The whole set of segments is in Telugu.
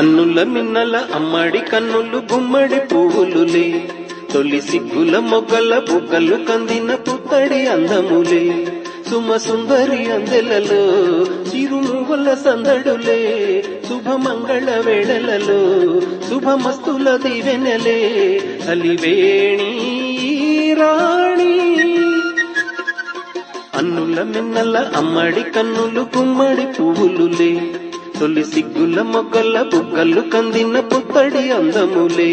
అన్నుల మిన్నల అమ్మడి కన్నులు గుమ్మడి పువ్వులులే. తొలి సిగ్గుల మొగ్గల బుగ్గలు కందిన పుత్తడి అందములే. సుమ సుందరి అందెలలో చిరుమువ్వల సందడులే. శుభమంగళ వేళలలో శుభమస్తుల దివెనలే. అలివేణి రాణి. అన్నుల మిన్నల అమ్మడి కన్నులు గుమ్మడి పువ్వులులే. తొలి సిగ్గుల మొగ్గల బుగ్గలు కందిన పుత్తడి అందములే.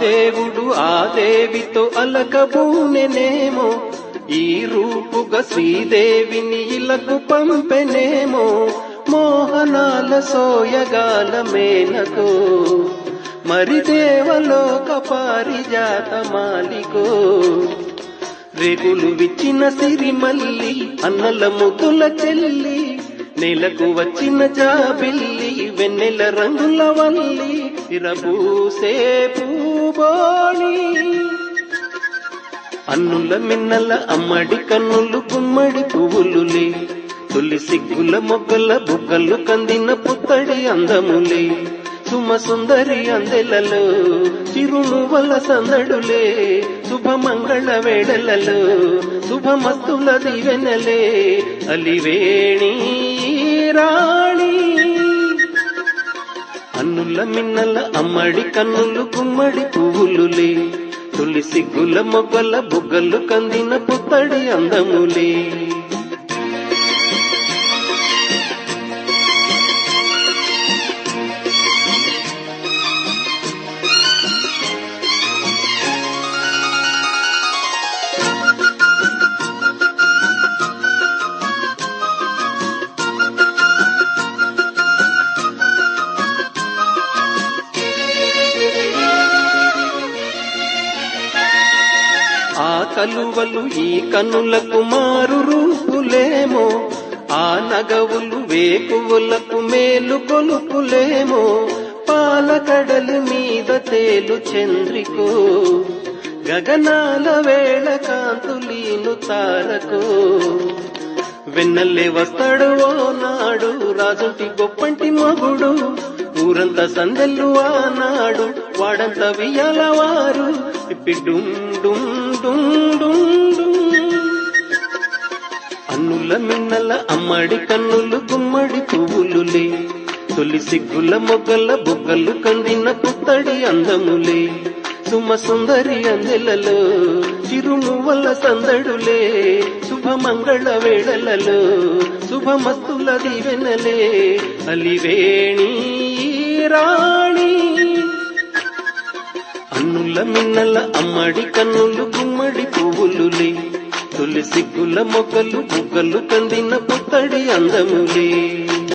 దేవుడు ఆ దేవితో అలకబూనెనేమో ఈ రూపుగా శ్రీదేవిని ఇలకు పంపెనేమో మోహనాల సోయగాల మేనకో మరి దేవలోక పారిజాత మాలికో. రేగులు విచ్చిన సిరిమల్లి అన్నల ముద్దుల చెల్లి నెలకు వచ్చిన జాబిల్లి వెన్నెల రంగుల వల్లి ఇరబూసే పూబోణి అన్నుల మిన్నల అమ్మడి కన్నులు గుమ్మడి పువ్వులులే. తొలి సిగ్గుల మొగ్గల బుగ్గలు కందిన పుత్తడి అందములే. సుమ సుందరి అందెలలో చిరునువల సందడులే. శుభమంగళ వేడలలో శుభమస్తుల దివెనలే. అలివేణీ అన్నుల మిన్నల అమ్మడి కన్నులు గుమ్మడి పువ్వులులే. తొలి సిగ్గుల మొగ్గల బుగ్గలు కందిన పుత్తడి అందములే. ఆ కలువలు ఈ కనులకు మారు రూపులేమో ఆ నగవులు వేకువులకు మేలు కొలుపులేమో పాలకడలి మీద తేలు చంద్రికో గగనాల వేళ కాంతులీను తారకో. వెన్నల్లే వస్తాడు ఓ నాడు రాజుంటి గొప్పంటి మగుడు ఊరంతా సందెల్లు ఆనాడు వాడంత వియ్యాల వారు. డుమ్ డుమ్ డుమ్ అన్నుల మిన్నల అమ్మడి కన్నులు గుమ్మడి పువ్వులులే. తొలి సిగ్గుల మొగ్గల బొగ్గలు కందిన పుత్తడి అందములే. సుమ సుందరి అందెలలో చిరుమువ్వల సందడులే. శుభమంగళ వేళలలో శుభమస్తుల దివెనలే. అలివేణి రాణి. అన్నుల మిన్నల అమ్మడి కన్నులు గుమ్మడి పువ్వులులే. తొలి సిగ్గుల మొగ్గలు బుగ్గలు కందిన పుత్తడి అందములే.